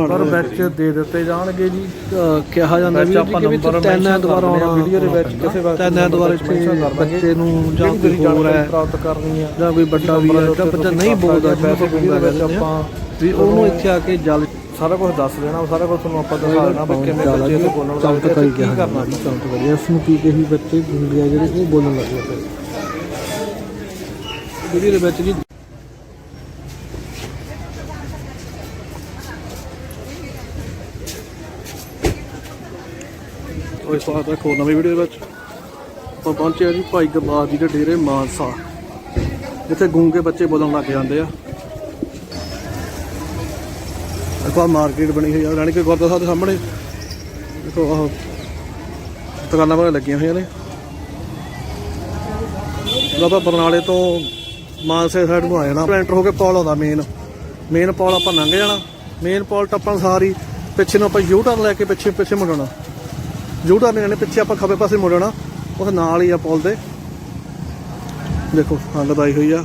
ਪਰ ਵਿੱਚ ਦੇ ਦਿੱਤੇ ਜਾਣਗੇ ਜੀ। ਅਹ ਕਿਹਾ ਜਾਂਦਾ ਵੀ ਵਿੱਚ ਆਪਾਂ ਵਿੱਚ ਤਿੰਨ ਐਤਵਾਰ ਆਉਣਾ video ਦੇ ਵਿੱਚ ਕਿਸੇ ਵਾਰ ਤਿੰਨ ਐਤਵਾਰ ਇੱਥੇ। ਬੱਚੇ ਨੂੰ ਜਾਂ ਕੋਈ ਹੋਰ ਹੈ ਪ੍ਰਾਪਤ ਕਰਨੀ ਆ ਜਾਂ ਕੋਈ ਵੱਡਾ ਵੀ ਹੈ ਜਿਹੜਾ ਬੱਚਾ ਨਹੀਂ ਬੋਲਦਾ ਆਪਾਂ ਗੁੰਗਾ ਕਹਿੰਦੇ ਆਪਾਂ ਵੀ ਉਹਨੂੰ ਇੱਥੇ ਆ ਕੇ ਜਲ ਸਾਰਾ ਕੁਝ ਦੱਸ ਦੇਣਾ ਸਾਰਾ ਕੁਝ ਤੁਹਾਨੂੰ ਆਪਾਂ ਦਿਖਾ ਦੇਣਾ ਵੀ ਕਿਵੇਂ ਬੱਚੇ ਇੱਥੇ ਬੋਲਣ ਚੌਂਕ ਲੱਗੇ ਕਰੀ ਤੇ ਕੀ ਕਰਨਾ ਜੀ? ਚੌਂਕ ਕਰੀ ਇਸ ਨੂੰ ਕੇ ਹੀ ਬੱਚੇ ਗੁੰਗੇ ਆ ਜਿਹੜੇ ਉਹ ਬੋਲਣ ਲੱਗ ਜਾਂਦੇ ਵੀਡੀਓ ਦੇ ਵਿੱਚ ਜੀ ਉਹ ਸਵਾਗਤ ਹੈ ਖੋ ਨਵੀਂ ਵੀਡੀਓ ਵਿੱਚ। ਆਪਾਂ ਪਹੁੰਚੇ ਆ ਜੀ ਭਾਈ ਗੁਰਬਾਜ ਜੀ ਦੇ ਡੇਰੇ ਮਾਨਸਾ। ਜਿੱਥੇ ਗੂੰਗੇ ਬੱਚੇ ਬੋਲਣ ਲੱਗ ਜਾਂਦੇ ਆ। ਦੇਖੋ ਆ ਮਾਰਕੀਟ ਬਣੀ ਹੋਈ ਆ, ਰਾਣੀ ਕੇ ਗੁਰਦੁਆਰਾ ਸਾਹਿਬ ਦੇ ਸਾਹਮਣੇ। ਦੇਖੋ ਆਹ ਦੁਕਾਨਾਂ ਵਗੈਰਾ ਲੱਗੀਆਂ ਹੋਈਆਂ ਨੇ। ਆਪਾਂ ਬਰਨਾਲੇ ਤੋਂ ਮਾਨਸੇ ਸਾਈਡ ਨੂੰ ਆ ਜਾਣਾ। ਐਂਟਰ ਹੋ ਕੇ ਪੌਲ ਆਉਂਦਾ ਮੇਨ ਮੇਨ ਪੌਲ ਆਪਾਂ ਲੰਘ ਜਾਣਾ। ਮੇਨ ਪੌਲ ਟੱਪਣ ਸਾਰੀ ਪਿੱਛੇ ਨੂੰ ਆਪਾਂ ਯੂ ਟਰਨ ਲੈ ਕੇ ਪਿੱਛੇ ਪਿੱਛੇ ਮੁੜਨਾ। ਯੂ ਟਰਨ ਲੈਣੇ ਪਿੱਛੇ ਆਪਾਂ ਖੱਬੇ ਪਾਸੇ ਮੁੜਨਾ ਉਹਦੇ ਨਾਲ ਹੀ ਆ ਪੌਲ ਦੇ ਦੇਖੋ ਸੰਗਤ ਆਈ ਹੋਈ ਆ।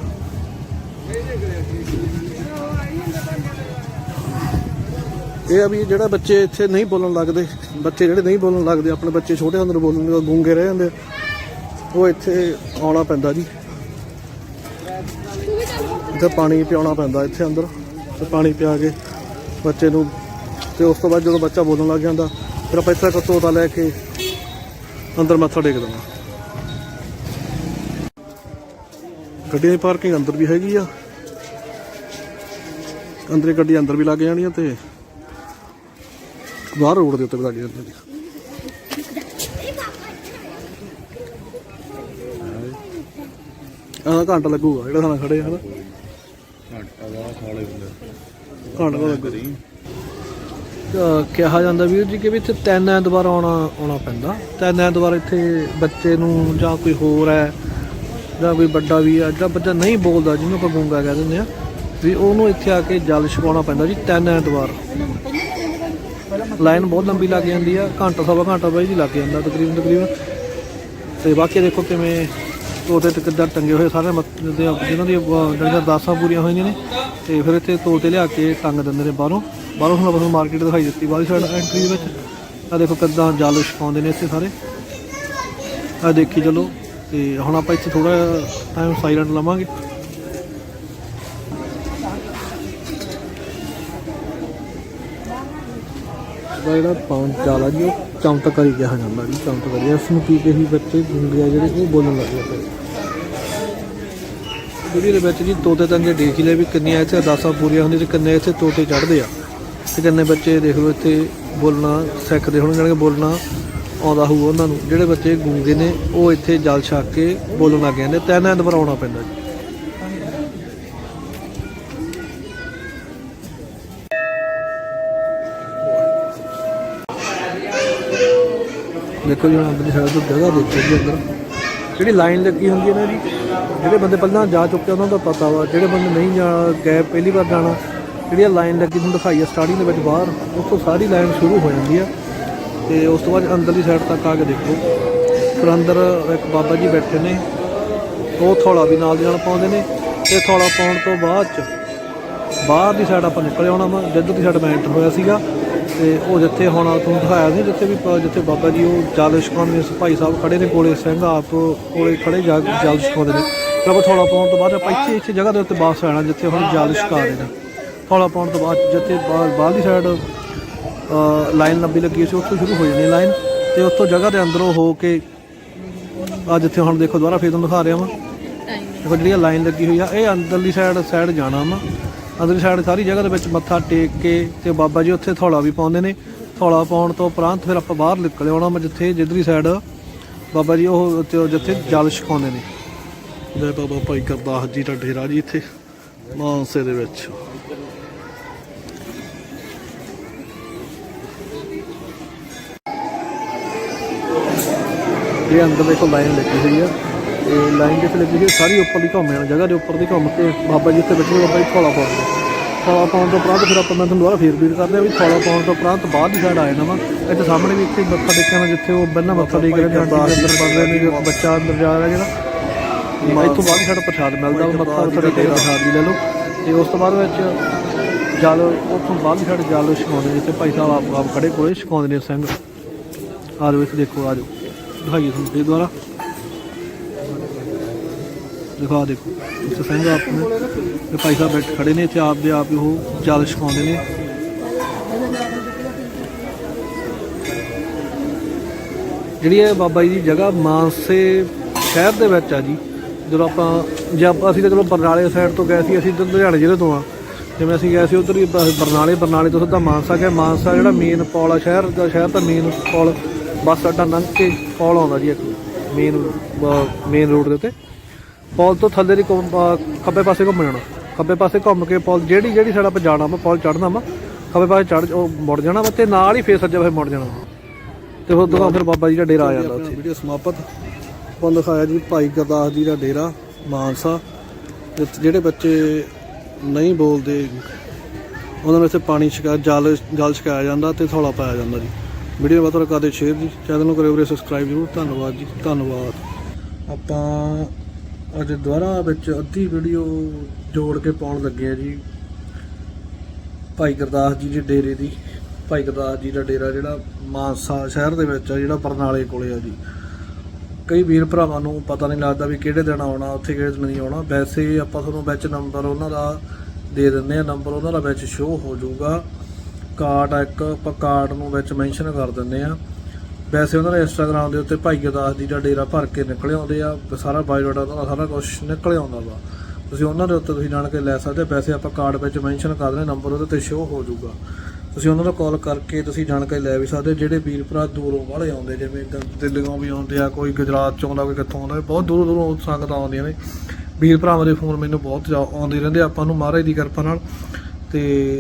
ਇਹ ਆ ਵੀ ਜਿਹੜਾ ਬੱਚੇ ਇੱਥੇ ਨਹੀਂ ਬੋਲਣ ਲੱਗਦੇ, ਬੱਚੇ ਜਿਹੜੇ ਨਹੀਂ ਬੋਲਣ ਲੱਗਦੇ, ਆਪਣੇ ਬੱਚੇ ਛੋਟੇ ਹੁੰਦੇ ਨੂੰ ਬੋਲਣ ਗੂੰਗੇ ਰਹਿ ਜਾਂਦੇ ਉਹ ਇੱਥੇ ਆਉਣਾ ਪੈਂਦਾ ਜੀ। ਇੱਥੇ ਪਾਣੀ ਪਿਆਉਣਾ ਪੈਂਦਾ ਇੱਥੇ ਅੰਦਰ, ਤੇ ਪਾਣੀ ਪਿਆ ਕੇ ਬੱਚੇ ਨੂੰ, ਤੇ ਉਸ ਤੋਂ ਬਾਅਦ ਜਦੋਂ ਬੱਚਾ ਬੋਲਣ ਲੱਗ ਜਾਂਦਾ ਫਿਰ ਆਪਾਂ ਇੱਥੇ ਇੱਕ ਤੋਤਾ ਲੈ ਕੇ ਅੰਦਰ ਮੱਥਾ ਟੇਕ ਦੇਣਾ ਗੱਡੀਆਂ ਦੀ ਪਾਰਕਿੰਗ ਅੰਦਰ ਵੀ ਹੈਗੀ ਆ। ਅੰਦਰੇ ਗੱਡੀ ਅੰਦਰ ਵੀ ਲੱਗ ਜਾਣੀਆਂ ਤੇ ਬਾਹਰ ਰੋਡ ਦੇ ਉੱਤੇ ਵੀ ਲੱਗ ਜਾਂਦੀਆਂ ਆਹ ਘੰਟਾ ਲੱਗੂਗਾ ਜਿਹੜਾ ਸਾਨੂੰ ਖੜੇ ਆ ਹਨਾ। ਘੰਟਾ ਦਾ ਖਾਲੇ ਹੁੰਦੇ ਘੰਟਾ ਲੱਗੂ। ਕਿਹਾ ਜਾਂਦਾ ਵੀਰ ਜੀ ਕਿ ਵੀ ਇੱਥੇ ਤਿੰਨ ਐਤਵਾਰ ਆਉਣਾ ਆਉਣਾ ਪੈਂਦਾ। ਤਿੰਨ ਐਤਵਾਰ ਇੱਥੇ ਬੱਚੇ ਨੂੰ ਜਾਂ ਕੋਈ ਹੋਰ ਹੈ, ਜਾਂ ਕੋਈ ਵੱਡਾ ਵੀ ਹੈ ਜਿਹੜਾ ਬੱਚਾ ਨਹੀਂ ਬੋਲਦਾ ਜਿਹਨੂੰ ਆਪਾਂ ਗੂੰਗਾ ਕਹਿ ਦਿੰਦੇ ਆ ਵੀ ਉਹਨੂੰ ਇੱਥੇ ਆ ਕੇ ਜਲ ਛਪਾਉਣਾ ਪੈਂਦਾ ਜੀ, ਤਿੰਨ ਐਤਵਾਰ। ਲਾਈਨ ਬਹੁਤ ਲੰਬੀ ਲੱਗ ਜਾਂਦੀ ਆ, ਘੰਟਾ, ਸਵਾ ਘੰਟਾ ਬਾਈ ਜੀ ਲੱਗ ਜਾਂਦਾ ਤਕਰੀਬਨ ਤਕਰੀਬਨ। ਤੇ ਬਾਕੀ ਦੇਖੋ ਕਿਵੇਂ ਤੋਤੇ ਤੇ ਕਿੱਦਾਂ ਟੰਗੇ ਹੋਏ ਸਾਰੇ ਜਿਹਨਾਂ ਦੇ ਦੀ ਜਿਹੜੀਆਂ ਦਾਸਾਂ ਪੂਰੀਆਂ ਹੋਈਆਂ ਨੇ, ਤੇ ਫਿਰ ਇੱਥੇ ਤੋਤੇ ਲਿਆ ਕੇ ਟੰਗ ਦਿੰਦੇ ਨੇ ਬਾਹਰੋਂ। ਬਾਹਰੋਂ ਹੁਣ ਆਪਾਂ ਮਾਰਕੀਟ ਦਿਖਾਈ ਦਿੱਤੀ, ਬਾਹਰਲੀ ਸਾਈਡ ਐਂਟਰੀ ਦੇ ਵਿੱਚ। ਆ ਦੇਖੋ ਕਿੱਦਾਂ ਜਾਲ ਛਕਾਉਂਦੇ ਨੇ ਇੱਥੇ ਸਾਰੇ। ਆ ਦੇਖੀ ਚਲੋ, ਤੇ ਹੁਣ ਆਪਾਂ ਇੱਥੇ ਥੋੜਾ ਟਾਈਮ ਸਾਈਲੈਂਟ ਲਵਾਂਗੇ। ਦਾ ਜਿਹੜਾ ਪਾਉਣ ਚਾਲਾ ਜੀ, ਉਹ ਚਮਤਕਾਰੀ ਕਿਹਾ ਜਾਂਦਾ ਜੀ, ਚਮਤਕਾਰੀ। ਇਸ ਨੂੰ ਪੀ ਕੇ ਹੀ ਬੱਚੇ, ਗੁੰਗੇ ਆ ਜਿਹੜੇ, ਉਹ ਬੋਲਣ ਲੱਗ ਜਾਂਦੇ ਵੀਡੀਓ ਦੇ ਵਿੱਚ ਜੀ ਤੋਤੇ ਤਾਂ ਜੇ ਦੇਖ ਹੀ ਲਿਆ ਵੀ ਕਿੰਨੀਆਂ ਇੱਥੇ ਅਰਦਾਸਾਂ ਪੂਰੀਆਂ ਹੁੰਦੀਆਂ ਤੇ ਕਿੰਨੇ ਇੱਥੇ ਤੋਤੇ ਚੜ੍ਹਦੇ ਆ। ਤੇ ਕਿੰਨੇ ਬੱਚੇ ਦੇਖ ਲਓ ਇੱਥੇ ਬੋਲਣਾ, ਸਿੱਖਦੇ ਹੋਣ ਜਾਣਗੇ ਬੋਲਣਾ ਆਉਂਦਾ ਹੋਊ ਉਹਨਾਂ ਨੂੰ। ਜਿਹੜੇ ਬੱਚੇ ਗੂੰਗੇ ਨੇ, ਉਹ ਇੱਥੇ ਜਲ ਛਕ ਕੇ ਬੋਲਣ ਲੱਗ ਜਾਂਦੇ, ਤਿੰਨ ਐਤਵਾਰ ਆਉਣਾ ਪੈਂਦਾ ਜੀ। ਦੇਖੋ ਜੀ, ਹੁਣ ਅੰਦਰ ਦੀ ਤੋਂ ਜਗ੍ਹਾ ਦੇਖੋ ਜੀ ਅੰਦਰ। ਜਿਹੜੀ ਲਾਈਨ ਲੱਗੀ ਹੁੰਦੀ ਹੈ ਨਾ ਜੀ, ਜਿਹੜੇ ਬੰਦੇ ਪਹਿਲਾਂ ਜਾ ਚੁੱਕੇ ਉਹਨਾਂ ਦਾ ਪਤਾ ਵਾ। ਜਿਹੜੇ ਬੰਦੇ ਨਹੀਂ ਜਾ ਗਏ, ਪਹਿਲੀ ਵਾਰ ਜਾਣਾ ਜਿਹੜੀ ਲਾਈਨ ਲੱਗੀ ਤੁਹਾਨੂੰ ਦਿਖਾਈ ਆ ਸਟਾਰਟਿੰਗ ਦੇ ਵਿੱਚ ਬਾਹਰ, ਉੱਥੋਂ ਸਾਰੀ ਲਾਈਨ ਸ਼ੁਰੂ ਹੋ ਜਾਂਦੀ ਆ। ਤੇ ਉਸ ਤੋਂ ਬਾਅਦ ਅੰਦਰਲੀ ਸਾਈਡ ਤੱਕ ਆ ਕੇ ਦੇਖੋ। ਫਿਰ ਅੰਦਰ ਇੱਕ ਬਾਬਾ ਜੀ ਬੈਠੇ ਨੇ। ਉਹ ਥੋੜਾ ਵੀ ਨਾਲ ਦੀ ਨਾਲ ਪਾਉਂਦੇ ਨੇ। ਤੇ ਥੋੜਾ ਪਾਉਣ ਤੋਂ ਬਾਅਦ ਚ ਬਾਹਰ ਦੀ ਸਾਈਡ ਆਪਾਂ ਨਿਕਲ ਆਉਣਾ ਵਾ, ਜਿੱਧਰ ਦੀ ਸਾਈਡ ਮੈਂ ਐਂਟਰ ਹੋਇਆ ਸੀਗਾ। ਤੇ ਉਹ ਜਿੱਥੇ ਹੁਣ ਤੁਹਾਨੂੰ ਦਿਖਾਇਆ ਸੀ, ਜਿੱਥੇ ਵੀ, ਜਿੱਥੇ ਬਾਬਾ ਜੀ, ਉਹ ਜਲ ਛਕਾਉਂਦੇ ਨੇ ਭਾਈ ਸਾਹਿਬ ਖੜੇ ਨੇ ਕੋਲੇ, ਸਿੰਘ ਆਪ ਕੋਲੇ ਖੜੇ ਜਾ ਕੇ ਜਲ ਛਕਾਉਂਦੇ ਨੇ। ਫਿਰ ਆਪਾਂ ਥੋੜਾ ਪਾਉਣ ਤੋਂ ਬਾਅਦ ਆਪਾਂ ਇੱਥੇ ਇੱਥੇ ਜਗ੍ਹਾ ਦੇ ਉੱਤੇ ਵਾਪਸ ਆਣਾ ਜਿੱਥੇ ਹੁਣ ਜਲ ਛਕਾ ਰਹੇ ਨੇ। ਥੋੜਾ ਪਾਉਣ ਤੋਂ ਬਾਅਦ ਜਿੱਥੇ ਬਾਹਰ ਬਾਹਰ ਦੀ ਸਾਈਡ ਲਾਈਨ ਲੰਬੀ ਲੱਗੀ ਸੀ, ਉੱਥੋਂ ਸ਼ੁਰੂ ਹੋ ਜਾਣੀ ਲਾਈਨ ਤੇ ਉੱਥੋਂ ਜਗ੍ਹਾ ਦੇ ਅੰਦਰੋਂ ਹੋ ਕੇ ਆ ਜਿੱਥੇ ਹੁਣ ਦੇਖੋ ਦੁਬਾਰਾ ਫੇਰ ਤੁਹਾਨੂੰ ਦਿਖਾ ਰਿਹਾ ਵਾਂ। ਦੇਖੋ ਜਿਹੜੀ ਲਾਈਨ ਲੱਗੀ ਹੋਈ ਆ, ਇਹ ਅੰਦਰਲੀ ਸਾਈਡ ਸਾਈਡ ਜਾਣਾ ਵਾ। ਅੰਦਰਲੀ ਸਾਈਡ ਸਾਰੀ ਜਗ੍ਹਾ ਦੇ ਵਿੱਚ ਮੱਥਾ ਟੇਕ ਕੇ ਤੇ ਬਾਬਾ ਜੀ ਉੱਥੇ ਥੌਲਾ ਵੀ ਪਾਉਂਦੇ ਨੇ। ਥੌਲਾ ਪਾਉਣ ਤੋਂ ਉਪਰੰਤ ਫਿਰ ਆਪਾਂ ਬਾਹਰ ਨਿਕਲ ਆਉਣਾ ਵਾ, ਜਿੱਥੇ ਜਿੱਧਰੀ ਸਾਈਡ ਬਾਬਾ ਜੀ ਉਹ ਜਿੱਥੇ ਜਲ ਛਕਾਉਂਦੇ ਨੇ। ਜੈ ਬਾਬਾ ਭਾਈ ਕਰਦਾਸ ਜੀ ਦਾ ਡੇਰਾ ਜੀ ਇੱਥੇ, ਮਾਨਸੇ ਦੇ ਵਿੱਚ। ਇਹ ਅੰਦਰ ਦੇਖੋ ਲਾਈਨ ਲੱਗੀ ਹੋਈ ਆ। ਤੇ ਲਾਈਨ ਜਿੱਥੇ ਲੱਗੀ ਹੋਈ ਸਾਰੀ ਉੱਪਰ ਦੀ ਘੁੰਮ ਜਾਣਾ ਜਗ੍ਹਾ ਦੇ ਉੱਪਰ ਦੀ ਘੁੰਮ ਕੇ ਬਾਬਾ ਜੀ ਉੱਥੇ ਬੈਠੇ ਬਾਬਾ ਜੀ ਥੋੜਾ ਪਾਉਂਦੇ ਥੋੜਾ ਪਾਉਣ ਤੋਂ ਉਪਰੰਤ ਫਿਰ ਆਪਾਂ ਮੈਂ ਤੁਹਾਨੂੰ ਦੁਬਾਰਾ ਫੇਰ ਬੀਟ ਕਰਦੇ ਆ ਵੀ ਥੋੜਾ ਪਾਉਣ ਤੋਂ ਉਪਰੰਤ ਬਾਹਰ ਦੀ ਸਾਈਡ ਆ ਜਾਣਾ ਵਾ ਇੱਥੇ ਸਾਹਮਣੇ ਵੀ ਇੱਥੇ ਮੱਥਾ ਟੇਕਣਾ ਜਿੱਥੇ ਉਹ ਬੰਨਾ ਮੱਥਾ ਟੇਕ ਰਹੇ ਨੇ ਅੰਦਰ ਅੰਦਰ ਬਣ ਰਹੇ ਨੇ ਜੋ ਬੱਚਾ ਅੰਦਰ ਜਾ ਰਿਹਾ ਜਿਹੜਾ। ਇੱਥੋਂ ਬਾਹਰ ਦੀ ਸਾਈਡ ਪ੍ਰਸ਼ਾਦ ਮਿਲਦਾ ਉਹ ਮੱਥਾ ਉੱਥੇ ਟੇਕ ਪ੍ਰਸ਼ਾਦ ਵੀ ਲੈ ਲਓ। ਤੇ ਉਸ ਤੋਂ ਬਾਅਦ ਵਿੱਚ ਜਲ ਉੱਥੋਂ ਬਾਹਰ ਛੱਡ ਜਲ ਛਕਾਉਂਦੇ ਤੇ ਭਾਈ ਸਾਹਿਬ ਆਪ ਆਪ ਖੜੇ ਕੋਲੇ ਛਕਾਉਂਦੇ ਨੇ ਸਿੰਘ। ਆ ਜਾਓ ਇੱਥੇ ਦੇਖੋ ਆ ਜਾਓ। ਦਿਖਾਈਏ ਤੁਹਾਨੂੰ ਫੇਰ ਦੁਬਾਰਾ। ਦਿਖਾ ਦੇਖੋ ਇੱਥੇ ਸਿੰਘ ਆਪਣੇ। ਤੇ ਭਾਈ ਸਾਹਿਬ ਬੈਠ ਖੜੇ ਨੇ, ਇੱਥੇ ਆਪ ਦੇ ਆਪ ਹੀ ਉਹ ਜਲ ਛਕਾਉਂਦੇ ਨੇ। ਜਿਹੜੀ ਇਹ ਬਾਬਾ ਜੀ ਦੀ ਜਗ੍ਹਾ ਮਾਨਸੇ ਸ਼ਹਿਰ ਦੇ ਵਿੱਚ ਆ ਜੀ, ਜਦੋਂ ਆਪਾਂ ਜੇ ਅਸੀਂ ਤਾਂ ਚਲੋ ਬਰਨਾਲੇ ਸਾਈਡ ਤੋਂ ਗਏ ਸੀ, ਅਸੀਂ ਇੱਧਰ ਲੁਧਿਆਣੇ ਜ਼ਿਲ੍ਹੇ ਤੋਂ ਆ। ਜਿਵੇਂ ਅਸੀਂ ਗਏ ਸੀ ਉਧਰ ਹੀ, ਬਰਨਾਲੇ ਬਰਨਾਲੇ ਤੋਂ ਸਿੱਧਾ ਮਾਨਸਾ ਗਏ। ਮਾਨਸਾ ਜਿਹੜਾ ਮੇਨ ਪੌਲ ਆ, ਸ਼ਹਿਰ ਦਾ ਸ਼ਹਿਰ ਦਾ ਮੇਨ ਪੌਲ ਬੱਸ ਅੱਡਾ ਲੰਘ ਕੇ ਪੌਲ ਆਉਂਦਾ ਜੀ ਇੱਕ ਮੇਨ ਮੇਨ ਰੋਡ ਦੇ ਉੱਤੇ। ਪੌਲ ਤੋਂ ਥੱਲੇ ਦੀ ਖੱਬੇ ਪਾਸੇ ਘੁੰਮ ਜਾਣਾ। ਖੱਬੇ ਪਾਸੇ ਘੁੰਮ ਕੇ ਪੌਲ ਜਿਹੜੀ ਜਿਹੜੀ ਸਾਡਾ ਆਪਾਂ ਜਾਣਾ ਵਾ ਪੌਲ ਚੜਨਾ ਵਾ ਖੱਬੇ ਪਾਸੇ ਚੜ ਉਹ ਮੁੜ ਜਾਣਾ ਵਾ ਤੇ ਨਾਲ ਹੀ ਫੇਰ ਸੱਜੇ ਪਾਸੇ ਮੁੜ ਜਾਣਾ। ਤੇ ਫਿਰ ਦੁਕਾਨ ਫਿਰ ਬਾਬਾ ਜੀ ਦਾ ਡੇਰਾ ਆ ਜਾਂਦਾ ਉੱਥੇ। ਵੀਡੀਓ ਸਮਾਪਤ। ਆਪਾਂ ਦਿਖਾਇਆ ਜੀ ਭਾਈ ਗੁਰਦਾਸ ਜੀ ਦਾ ਡੇਰਾ ਮਾਨਸਾ। ਜਿਹੜੇ ਬੱਚੇ ਨਹੀਂ ਬੋਲਦੇ ਉਹਨਾਂ ਨੂੰ ਇੱਥੇ ਪਾਣੀ ਛਕਾ ਜਲ ਜਲ ਛਕਾਇਆ ਜਾਂਦਾ ਤੇ ਥੋੜਾ ਪਾਇਆ ਜਾਂਦਾ ਜੀ। ਵੀਡੀਓ ਨੂੰ ਵੱਧ ਕਰਦੇ ਸ਼ੇਅਰ ਜੀ। ਚੈਨਲ ਨੂੰ ਕਰਿਓ ਵੀਰੇ ਸਬਸਕ੍ਰਾਈਬ ਜ਼ਰੂਰ। ਧੰਨਵਾਦ ਜੀ। ਧੰਨਵਾਦ। ਆਪਾਂ ਅੱਜ ਦੁਬਾਰਾ ਵਿੱਚ ਅੱਧੀ ਵੀਡੀਓ ਜੋੜ ਕੇ ਪਾਉਣ ਲੱਗੇ ਆ ਜੀ। ਭਾਈ ਗੁਰਦਾਸ ਜੀ ਦੇ ਡੇਰੇ ਦੀ। ਭਾਈ ਗੁਰਦਾਸ ਜੀ ਦਾ ਡੇਰਾ ਜਿਹੜਾ ਮਾਨਸਾ ਸ਼ਹਿਰ ਦੇ ਵਿੱਚ ਆ, ਜਿਹੜਾ ਬਰਨਾਲੇ ਕੋਲੇ ਆ ਜੀ। ਕਈ ਵੀਰ ਭਰਾਵਾਂ ਨੂੰ ਪਤਾ ਨਹੀਂ ਲੱਗਦਾ ਵੀ ਕਿਹੜੇ ਦਿਨ ਆਉਣਾ, ਉੱਥੇ ਕਿਹੜੇ ਦਿਨ ਨਹੀਂ ਆਉਣਾ। ਵੈਸੇ ਆਪਾਂ ਤੁਹਾਨੂੰ ਵਿੱਚ ਨੰਬਰ ਉਹਨਾਂ ਦਾ ਦੇ ਦਿੰਦੇ ਆ ਨੰਬਰ ਉਹਨਾਂ ਦਾ ਵਿੱਚ ਸ਼ੋਅ ਹੋ ਜਾਊਗਾ। ਕਾਰਡ ਆ ਇੱਕ ਆਪਾਂ ਕਾਰਡ ਨੂੰ ਵਿੱਚ ਮੈਂਸ਼ਨ ਕਰ ਦਿੰਦੇ ਆ ਵੈਸੇ ਉਹਨਾਂ ਦੇ ਇੰਸਟਾਗ੍ਰam ਦੇ ਉੱਤੇ ਭਾਈ ਗੁਰਦਾਸ ਜੀ ਦਾ ਡੇਰਾ ਭਰ ਕੇ ਨਿਕਲੇ ਆਉਂਦੇ ਆ ਸਾਰਾ ਬਾਇਓਡਾਟਾ ਉਹਨਾਂ ਦਾ ਸਾਰਾ ਕੁਝ ਨਿਕਲੇ ਆਉਂਦਾ ਵਾ। ਤੁਸੀਂ ਉਹਨਾਂ ਦੇ ਉੱਤੇ ਤੁਸੀਂ ਜਾਣਕਾਰੀ ਲੈ ਸਕਦੇ ਵੈਸੇ ਆਪਾਂ ਕਾਰਡ ਵਿੱਚ ਮੈਂਸ਼ਨ ਕਰ ਦਿੰਦੇ ਨੰਬਰ ਉਹਦੇ ਤੇ ਸ਼ੋਅ ਹੋ ਜਾਊਗਾ। ਤੁਸੀਂ ਉਹਨਾਂ ਨੂੰ ਕਾਲ ਕਰਕੇ ਤੁਸੀਂ ਜਾਣਕਾਰੀ ਲੈ ਵੀ ਸਕਦੇ ਜਿਹੜੇ ਵੀਰ ਭਰਾ ਦੂਰੋਂ ਵਾਲੇ ਆਉਂਦੇ ਜਿਵੇਂ ਦ- ਦਿੱਲੀੋਂ ਵੀ ਆਉਂਦੇ ਆ ਕੋਈ ਗੁਜਰਾਤ ਚੋਂ ਆਉਂਦਾ ਕੋਈ ਕਿੱਥੋਂ ਆਉਂਦਾ ਬਹੁਤ ਦੂਰੋਂ ਦੂਰੋਂ ਸੰਗਤਾਂ ਆਉਂਦੀਆਂ ਨੇ। ਵੀਰ ਭਰਾਵਾਂ ਦੇ ਫੋਨ ਮੈਨੂੰ ਬਹੁਤ ਜ਼ਿਆ- ਆਉਂਦੇ ਰਹਿੰਦੇ ਆ, ਆਪਾਂ ਨੂੰ ਮਹਾਰਾਜ ਦੀ ਕਿਰਪਾ ਨਾਲ। ਤੇ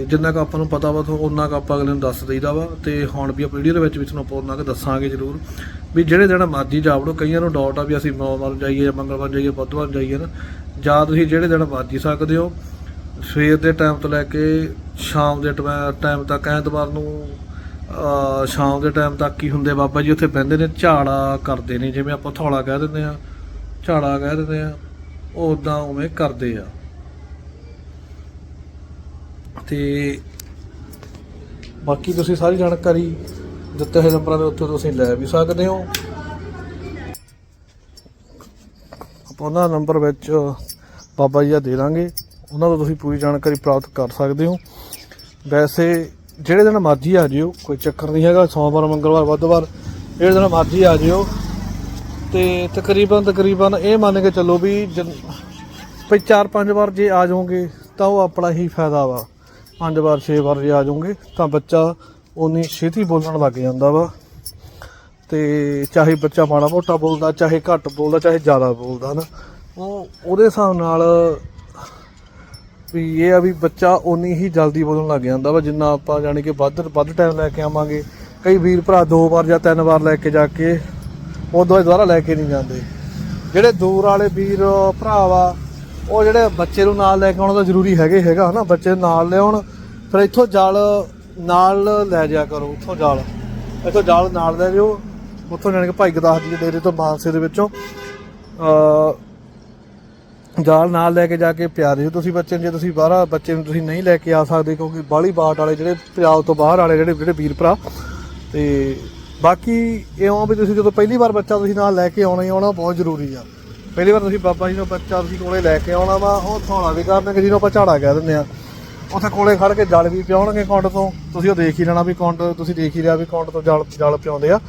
ਜਿੰਨਾ ਕੁ ਆਪਾਂ ਨੂੰ ਪਤਾ ਵਾ ਤੋਂ ਉਹਨਾਂ ਕੁ ਆਪਾਂ ਅਗਲੇ ਨੂੰ ਦੱਸ ਦਈਦਾ ਵਾ ਤੇ ਹੁਣ ਵੀ ਆਪਾਂ ਵੀਡੀਓ ਦੇ ਵਿੱਚ ਵੀ ਤੁਹਾਨੂੰ ਆਪਾਂ ਉਹਨਾਂ ਕੁ ਦੱਸਾਂਗੇ ਜ਼ਰੂਰ ਵੀ ਜਿਹੜੇ ਦਿਨ ਮਰਜ਼ੀ ਜਾਵੜੋ ਕਈਆਂ ਨੂੰ ਡਾਊਟ ਆ ਵੀ ਅਸੀਂ ਸੋਮਵਾਰ ਜਾਈਏ ਜਾਂ ਮੰਗਲਵਾਰ ਜਾਈਏ, ਬੁੱਧਵਾਰ ਜਾਈਏ ਨਾ, ਜਾਂ ਤੁਸੀਂ ਜਿਹੜੇ ਦਿਨ ਮਰਜ਼ੀ ਸਕਦੇ ਹੋ, ਸਵੇਰ ਦੇ ਟਾਈਮ ਤੋਂ ਲੈ ਕੇ ਸ਼ਾਮ ਦੇ ਟਾਈਮ ਤੱਕ, ਐਤਵਾਰ ਨੂੰ ਸ਼ਾਮ ਦੇ ਟਾਈਮ ਤੱਕ ਕੀ ਹੁੰਦੇ ਬਾਬਾ ਜੀ, ਉੱਥੇ ਬਹਿੰਦੇ ਨੇ, ਝਾੜਾ ਕਰਦੇ ਨੇ, ਜਿਵੇਂ ਆਪਾਂ ਥੌਲਾ ਕਹਿ ਦਿੰਦੇ ਆ ਝਾੜਾ ਕਹਿ ਦਿੰਦੇ ਆ ਉਹ ਉਦਾਂ ਉਵੇਂ ਕਰਦੇ ਆ। ਤੇ ਬਾਕੀ ਤੁਸੀਂ ਸਾਰੀ ਜਾਣਕਾਰੀ ਦਿੱਤੇ ਹੋਏ ਨੰਬਰਾਂ ਦੇ ਉੱਤੇ ਤੁਸੀਂ ਲੈ ਵੀ ਸਕਦੇ ਹੋ। ਆਪਾਂ ਉਹਨਾਂ ਨੰਬਰ ਵਿੱਚ ਬਾਬਾ ਜੀ ਦਾ ਦੇ ਦਾਂਗੇ। ਉਹਨਾਂ ਤੋਂ ਤੁਸੀਂ ਪੂਰੀ ਜਾਣਕਾਰੀ ਪ੍ਰਾਪਤ ਕਰ ਸਕਦੇ ਹੋ। ਵੈਸੇ ਜਿਹੜੇ ਦਿਨ ਮਰਜ਼ੀ ਆ ਜਿਓ, ਕੋਈ ਚੱਕਰ ਨਹੀਂ ਹੈਗਾ। ਸੋਮਵਾਰ, ਮੰਗਲਵਾਰ, ਬੁੱਧਵਾਰ, ਜਿਹੜੇ ਦਿਨ ਮਰਜ਼ੀ ਆ ਜਿਓ। ਤੇ ਤਕਰੀਬਨ ਤਕਰੀਬਨ ਇਹ ਮੰਨ ਕੇ ਚੱਲੋ ਵੀ ਜਨ- ਵੀ ਚਾਰ ਪੰਜ ਵਾਰ ਜੇ ਆ ਜਾਓਗੇ, ਤਾਂ ਉਹ ਆਪਣਾ ਹੀ ਫਾਇਦਾ ਵਾ। ਪੰਜ ਵਾਰ, ਛੇ ਵਾਰ ਜੇ ਆ ਜਾਓਗੇ, ਤਾਂ ਬੱਚਾ ਉਨੀ ਛੇਤੀ ਬੋਲਣ ਲੱਗ ਜਾਂਦਾ ਵਾ। ਤੇ ਚਾਹੇ ਬੱਚਾ ਮਾੜਾ ਮੋਟਾ ਬੋਲਦਾ, ਚਾਹੇ ਘੱਟ ਬੋਲਦਾ, ਚਾਹੇ ਜ਼ਿਆਦਾ ਬੋਲਦਾ ਨਾ, ਉਹ ਉਹਦੇ ਹਿਸਾਬ ਨਾਲ ਵੀ ਇਹ ਆ ਵੀ ਬੱਚਾ ਉਨੀ ਹੀ ਜਲਦੀ ਬੋਲਣ ਲੱਗ ਜਾਂਦਾ ਵਾ, ਜਿੰਨਾ ਆਪਾਂ ਜਾਣੀ ਕਿ ਵੱਧ ਵੱਧ ਟਾਈਮ ਲੈ ਕੇ ਆਵਾਂਗੇ। ਕਈ ਵੀਰ ਭਰਾ ਦੋ ਵਾਰ ਜਾਂ ਤਿੰਨ ਵਾਰ ਲੈ ਕੇ ਜਾ ਕੇ ਉਹ ਹੀ ਦੁਬਾਰਾ ਲੈ ਕੇ ਨਹੀਂ ਜਾਂਦੇ। ਜਿਹੜੇ ਦੂਰ ਵਾਲੇ ਵੀਰ, ਭਰਾ ਵਾ ਉਹ ਜਿਹੜੇ ਬੱਚੇ ਨੂੰ ਨਾਲ ਲੈ ਕੇ ਆਉਣਾ ਤਾਂ ਜ਼ਰੂਰੀ ਹੈਗੇ ਹੈਗਾ ਹਨਾ, ਬੱਚੇ ਨੂੰ ਨਾਲ ਲਿਆਉਣ। ਫਿਰ ਇੱਥੋਂ ਜਲ ਨਾਲ ਲੈ ਜਾਇਆ ਕਰੋ, ਉੱਥੋਂ ਜਾਲ। ਇੱਥੋਂ ਜਾਲ ਨਾਲ ਲੈ ਜਿਓ। ਉੱਥੋਂ ਜਾਣ ਕੇ ਭਾਈ ਗੁਰਦਾਸ ਜੀ ਦੇ ਡੇਰੇ ਤੋਂ ਮਾਨਸੇ ਦੇ ਵਿੱਚੋਂ। ਅ ਜਾਲ ਨਾਲ ਲੈ ਕੇ ਜਾ ਕੇ ਪਿਆਰੇ ਹੋ ਤੁਸੀਂ ਬੱਚੇ ਨੂੰ, ਜੇ ਤੁਸੀਂ ਬਾਹਰ ਬੱਚੇ ਨੂੰ ਤੁਸੀਂ ਨਹੀਂ ਲੈ ਕੇ ਆ ਸਕਦੇ ਕਿਉਂਕਿ ਬਾਹਲੀ ਬਾਟ ਵਾਲੇ ਜਿਹੜੇ ਪੰਜਾਬ ਤੋਂ ਬਾਹਰ ਵਾਲੇ ਜਿਹੜੇ ਜਿਹੜੇ ਵੀਰ ਭਰਾ। ਤੇ ਬਾਕੀ ਇਹ ਇਉਂ ਵੀ ਤੁਸੀਂ ਜਦੋਂ ਪਹਿਲੀ ਵਾਰ ਬੱਚਾ ਤੁਸੀਂ ਨਾਲ ਲੈ ਕੇ ਆਉਣਾ ਹੀ ਆਉਣਾ ਬਹੁਤ ਜ਼ਰੂਰੀ ਆ। ਪਹਿਲੀ ਵਾਰ ਤੁਸੀਂ ਬਾਬਾ ਜੀ ਨੂੰ ਬੱਚਾ ਤੁਸੀਂ ਕੋਲੇ ਲੈ ਕੇ ਆਉਣਾ ਵਾ, ਉਹ ਥੋੜਾ ਵੀ ਕਰਨਗੇ ਜਿਹਨੂੰ ਆਪਾਂ ਝਾੜਾ ਕਹਿ ਦਿੰਦੇ ਆ ਉੱਥੇ ਕੋਲੇ ਖੜ ਕੇ ਜਲ ਵੀ ਪਿਆਉਣਗੇ ਕੁੰਡ ਤੋਂ। ਤੁਸੀਂ ਉਹ ਦੇਖ ਹੀ ਲੈਣਾ ਵੀ ਕੁੰਡ ਤੁਸੀਂ ਦੇਖ ਹੀ ਲਿਆ ਵੀ ਕੁੰਡ ਤੋਂ ਜਲ ਜਲ ਪਿਆਉਂਦੇ ਆ,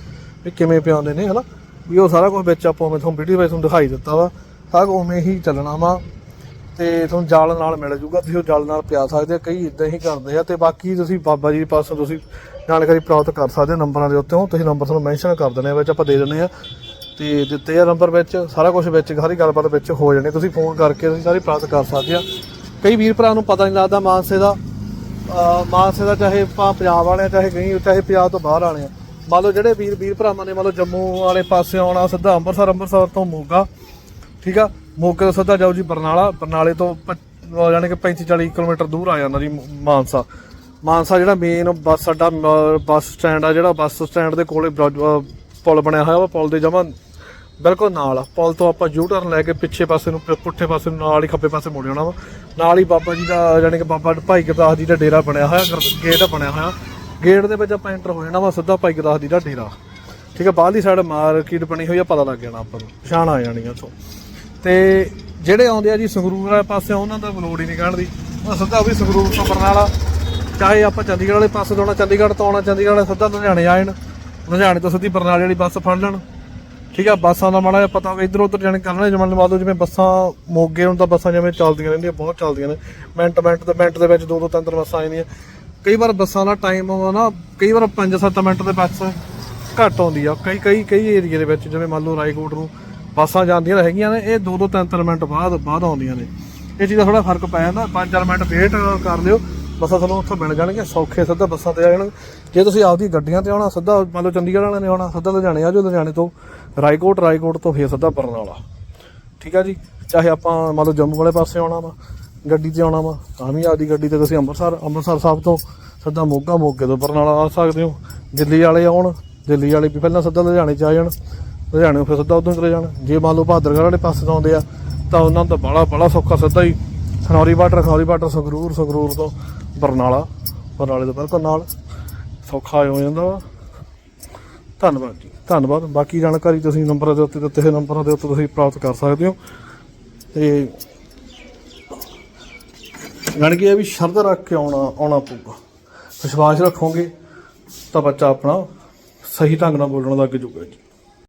ਵੀ ਕਿਵੇਂ ਪਿਆਉਂਦੇ ਨੇ, ਹਨਾ? ਵੀ ਉਹ ਸਾਰਾ ਕੁਝ ਵਿੱਚ ਆਪਾਂ ਮੈਂ ਤੁਹਾਨੂੰ ਵੀਡੀਓ ਵਿੱਚ ਤੁਹਾਨੂੰ ਦਿਖਾਈ ਦਿੱਤਾ ਵਾ। ਸਾਰਾ ਉਵੇਂ ਹੀ ਚੱਲਣਾ ਵਾ ਤੇ ਤੁਹਾਨੂੰ ਜਲ ਨਾਲ ਮਿਲ ਜੂਗਾ, ਤੁਸੀਂ ਉਹ ਜਲ ਨਾਲ ਪਿਆ ਸਕਦੇ ਆ, ਕਈ ਇਦਾਂ ਹੀ ਕਰਦੇ ਆ ਤੇ ਬਾਕੀ ਤੁਸੀਂ ਬਾਬਾ ਜੀ ਪਾਸੋਂ ਤੁਸੀਂ ਜਾਣਕਾਰੀ ਪ੍ਰਾਪਤ ਕਰ ਸਕਦੇ ਹੋ ਨੰਬਰਾਂ ਦੇ ਉੱਤੇ। ਤੁਸੀਂ ਨੰਬਰ ਤੁਹਾਨੂੰ ਮੈਂਸ਼ਨ ਕਰ ਦਿੰਦੇ ਆ, ਵਿੱਚ ਆਪਾਂ ਦੇ ਦਿੰਦੇ ਆ। ਤੇ ਦਿੱਤੇ ਆ ਨੰਬਰ ਵਿੱਚ ਸਾਰਾ ਕੁਝ ਵਿੱਚ ਸਾਰੀ ਗੱਲਬਾਤ ਵਿੱਚ ਹੋ ਜਾਣੀ। ਤੁਸੀਂ ਫੋਨ ਕਰਕੇ ਤੁਸੀਂ ਸਾਰੀ ਪ੍ਰਾਪਤ ਕਰ ਸਕਦੇ ਆ। ਕਈ ਵੀਰ ਭਰਾ ਨੂੰ ਪਤਾ ਨਹੀਂ ਲੱਗਦਾ ਮਾਨਸੇ ਦਾ। ਮਾਨਸੇ ਦਾ ਚਾਹੇ ਆਪਾਂ ਪੰਜਾਬ ਵਾਲੇ ਆ, ਚਾਹੇ ਕਈ ਚਾਹੇ ਪੰਜਾਬ ਤੋਂ ਬਾਹਰ ਵਾਲੇ ਆ। ਮੰਨ ਲਓ ਜਿਹੜੇ ਵੀਰ ਵੀਰ ਭਰਾਵਾਂ ਨੇ ਮੰਨ ਲਓ ਜੰਮੂ ਵਾਲੇ ਪਾਸੇ ਆਉਣਾ ਸਿੱਧਾ ਅੰਮ੍ਰਿਤਸਰ ਅੰਮ੍ਰਿਤਸਰ ਤੋਂ ਮੋਗਾ ਠੀਕ ਆ? ਮੋਗੇ ਤੋਂ ਸਿੱਧਾ ਜਾਓ ਜੀ ਬਰਨਾਲਾ। ਬਰਨਾਲੇ ਤੋਂ ਪ- ਜਾਣੀ ਕਿ 35 40 ਕਿਲੋਮੀਟਰ ਦੂਰ ਆ ਜਾਂਦਾ ਜੀ ਮਾਨਸਾ। ਮਾਨਸਾ ਜਿਹੜਾ ਮੇਨ ਬੱਸ ਅੱਡਾ ਬੱਸ ਸਟੈਂਡ ਆ ਜਿਹੜਾ ਬੱਸ ਸਟੈਂਡ ਦੇ ਕੋਲੇ ਪੁਲ ਬਣਿਆ ਹੋਇਆ ਵਾ ਪੁਲ ਦੇ ਜਮਾ ਬਿਲਕੁਲ ਨਾਲ ਪੁਲ ਤੋਂ ਆਪਾਂ ਯੂ ਟਰਨ ਲੈ ਕੇ ਪਿੱਛੇ ਪਾਸੇ ਨੂੰ ਪੁ- ਪੁੱਠੇ ਪਾਸੇ ਨੂੰ, ਨਾਲ ਹੀ ਖੱਬੇ ਪਾਸੇ ਮੁੜ ਜਾਣਾ ਵਾ। ਨਾਲ ਹੀ ਬਾਬਾ ਜੀ ਦਾ, ਜਾਣੀ ਕਿ ਬਾਬਾ ਭਾਈ ਗੁਰਦਾਸ ਜੀ ਦਾ ਡੇਰਾ ਬਣਿਆ ਹੋਇਆ ਗੇਟ ਬਣਿਆ ਹੋਇਆ। ਗੇਟ ਦੇ ਵਿੱਚ ਆਪਾਂ ਐਂਟਰ ਹੋ ਜਾਣਾ ਵਾ, ਸਿੱਧਾ ਭਾਈ ਗੁਰਦਾਸ ਜੀ ਦਾ ਡੇਰਾ। ਠੀਕ ਹੈ ਬਾਹਰਲੀ ਸਾਈਡ ਮਾਰਕੀਟ ਬਣੀ ਹੋਈ ਆ, ਪਤਾ ਲੱਗ ਜਾਣਾ ਆਪਾਂ ਨੂੰ। ਪਛਾਣ ਆ ਜਾਣੀ ਆ ਉੱਥੋਂ। ਤੇ ਜਿਹੜੇ ਆਉਂਦੇ ਆ ਜੀ ਸੰਗਰੂਰ ਵਾਲੇ ਪਾਸੇ, ਉਹਨਾਂ ਦਾ ਲੋੜ ਹੀ ਨਹੀਂ ਕਹਿਣ ਦੀ। ਉਹ ਸਿੱਧਾ ਵੀ ਸੰਗਰੂਰ ਤੋਂ ਬਰਨਾਲਾ ਚਾਹੇ ਆਪਾਂ ਚੰਡੀਗੜ੍ਹ ਵਾਲੇ ਪਾਸੇ ਤੋਂ ਆਉਣਾ, ਚੰਡੀਗੜ੍ਹ ਤੋਂ ਆਉਣਾ, ਚੰਡੀਗੜ੍ਹ ਸਿੱਧਾ ਲੁਧਿਆਣੇ ਆ ਲੁਧਿਆਣੇ ਤੋਂ ਸਿੱਧੀ ਬਰਨਾਲੇ ਵਾਲੀ ਬੱਸ ਫੜ ਲੈਣ। ਠੀਕ ਆ, ਬੱਸਾਂ ਦਾ ਮਾੜਾ ਜਿਹਾ ਪਤਾ ਹੋਵੇ, ਇਧਰ ਉਧਰ ਜਾਣੇ ਕਰਨਾ ਜਿਵੇਂ ਲਵਾ ਲਓ ਜਿਵੇਂ ਬੱਸਾਂ ਮੋਗੇ ਨੂੰ ਤਾਂ ਬੱਸਾਂ ਜਿਵੇਂ ਚੱਲਦੀਆਂ ਰਹਿੰਦੀਆਂ, ਬਹੁਤ ਚੱਲਦੀਆਂ ਨੇ। ਮਿੰਟ ਮਿੰਟ ਦੇ ਮਿੰਟ ਦੇ ਵਿੱਚ ਦੋ ਦੋ ਤਿੰਨ ਤਿੰਨ ਬੱਸਾਂ ਆ ਜਾਂਦੀਆਂ। ਕਈ ਵਾਰ ਬੱਸਾਂ ਦਾ ਟਾਈਮ ਆਉਂਦਾ ਨਾ, ਕਈ ਵਾਰ 5-7 ਮਿੰਟ ਦੇ ਬੱਸ ਘੱਟ ਆਉਂਦੀ ਆ। ਕਈ ਕਈ ਕਈ ਏਰੀਏ ਦੇ ਵਿੱਚ ਜਿਵੇਂ ਮੰਨ ਲਓ ਰਾਏਕੋਟ ਨੂੰ ਬੱਸਾਂ ਜਾਂਦੀਆਂ ਹੈਗੀਆਂ ਨੇ, ਇਹ ਦੋ ਦੋ ਤਿੰਨ ਤਿੰਨ ਮਿੰਟ ਬਾਅਦ ਬਾਅਦ ਆਉਂਦੀਆਂ ਨੇ। ਇਹ ਚੀਜ਼ ਦਾ ਥੋੜਾ ਫ਼ਰਕ ਪੈ ਜਾਂਦਾ 5-4 ਮਿੰਟ ਵੇਟ ਕਰ ਲਿਓ। ਬੱਸਾਂ ਤੁਹਾਨੂੰ ਉੱਥੋਂ ਮਿਲ ਜਾਣਗੀਆਂ, ਸੌਖੇ ਸਿੱਧਾ ਬੱਸਾਂ ਤੇ ਆ ਜਾਣ ਜੇ ਤੁਸੀਂ ਆਪਦੀ ਗੱਡੀਆਂ ਤੇ ਆਉਣਾ, ਸਿੱਧਾ ਮੰਨ ਲਓ ਚੰਡੀਗੜ੍ਹ ਵਾਲਿਆਂ ਨੇ ਆਉਣਾ, ਸਿੱਧਾ ਲੁਧਿਆਣੇ ਆ ਜਾਓ, ਲੁਧਿਆਣੇ ਤੋਂ ਰਾਏਕੋਟ ਰਾਏਕੋਟ ਤੋਂ ਫੇਰ ਸਿੱਧਾ ਬਰਨਾਲਾ। ਠੀਕ ਆ ਜੀ? ਚਾਹੇ ਆਪਾਂ ਮੰਨ ਲਓ ਜੰਮੂ ਵਾਲੇ ਪਾਸੇ ਆਉਣਾ ਵਾ, ਗੱਡੀ ਤੇ ਆਉਣਾ ਵਾ, ਤਾਂ ਵੀ ਆਪਦੀ ਗੱਡੀ ਤੇ ਤੁਸੀਂ ਅੰਮ੍ਰਿਤਸਰ ਅੰਮ੍ਰਿਤਸਰ ਸਾਹਿਬ ਤੋਂ ਸਿੱਧਾ ਮੋਗਾ, ਮੋਗੇ ਤੋਂ ਬਰਨਾਲਾ ਆ ਸਕਦੇ ਹੋ। ਦਿੱਲੀ ਵਾਲੇ ਆਉਣ, ਦਿੱਲੀ ਵਾਲੇ ਵੀ ਪਹਿਲਾਂ ਸਿੱਧਾ ਲੁਧਿਆਣੇ ਚ ਆ ਜਾਣ, ਲੁਧਿਆਣੇ ਫਿਰ ਸਿੱਧਾ ਉਧਰ ਚਲੇ ਜਾਣ। ਜੇ ਮੰਨ ਲਓ ਭਾਦਰਗੜ੍ਹ ਵਾਲੇ ਪਾਸੇ ਤੋਂ ਆਉਂਦੇ ਆ, ਤਾਂ ਉਹਨਾਂ ਦਾ ਬੜਾ ਬੜਾ ਸੌਖਾ ਸਿੱਧਾ ਹੀ ਖਨੌਰੀ ਬਾਰਡਰ ਖਨੌਰੀ ਬਾਰਡਰ ਸੰਗਰੂਰ ਸੰਗਰੂਰ ਤੋਂ ਬਰਨਾਲਾ, ਬਰਨਾਲੇ ਤੋਂ ਬਿਲਕੁਲ ਨਾਲ ਸੌਖਾ ਹੋ ਜਾਂਦਾ ਵਾ। ਧੰਨਵਾਦ ਜੀ। ਧੰਨਵਾਦ। ਬਾਕੀ ਜਾਣਕਾਰੀ ਤੁਸੀਂ ਨੰਬਰਾਂ ਦੇ ਉੱਤੇ ਦਿੱਤੇ ਹੋਏ ਨੰਬਰਾਂ ਦੇ ਉੱਤੇ ਤੁਸੀਂ ਪ੍ਰਾਪਤ ਕਰ ਸਕਦੇ ਹੋ। ਤੇ ਜਾਣੀ ਕਿ ਇਹ ਵੀ ਸ਼ਰਧਾ ਰੱਖ ਕੇ ਆਉਣਾ ਆਉਣਾ ਪਊਗਾ। ਵਿਸ਼ਵਾਸ ਰੱਖੋਗੇ ਤਾਂ ਬੱਚਾ ਆਪਣਾ ਸਹੀ ਢੰਗ ਨਾਲ ਬੋਲਣ ਲੱਗ ਜੂਗਾ ਜੀ।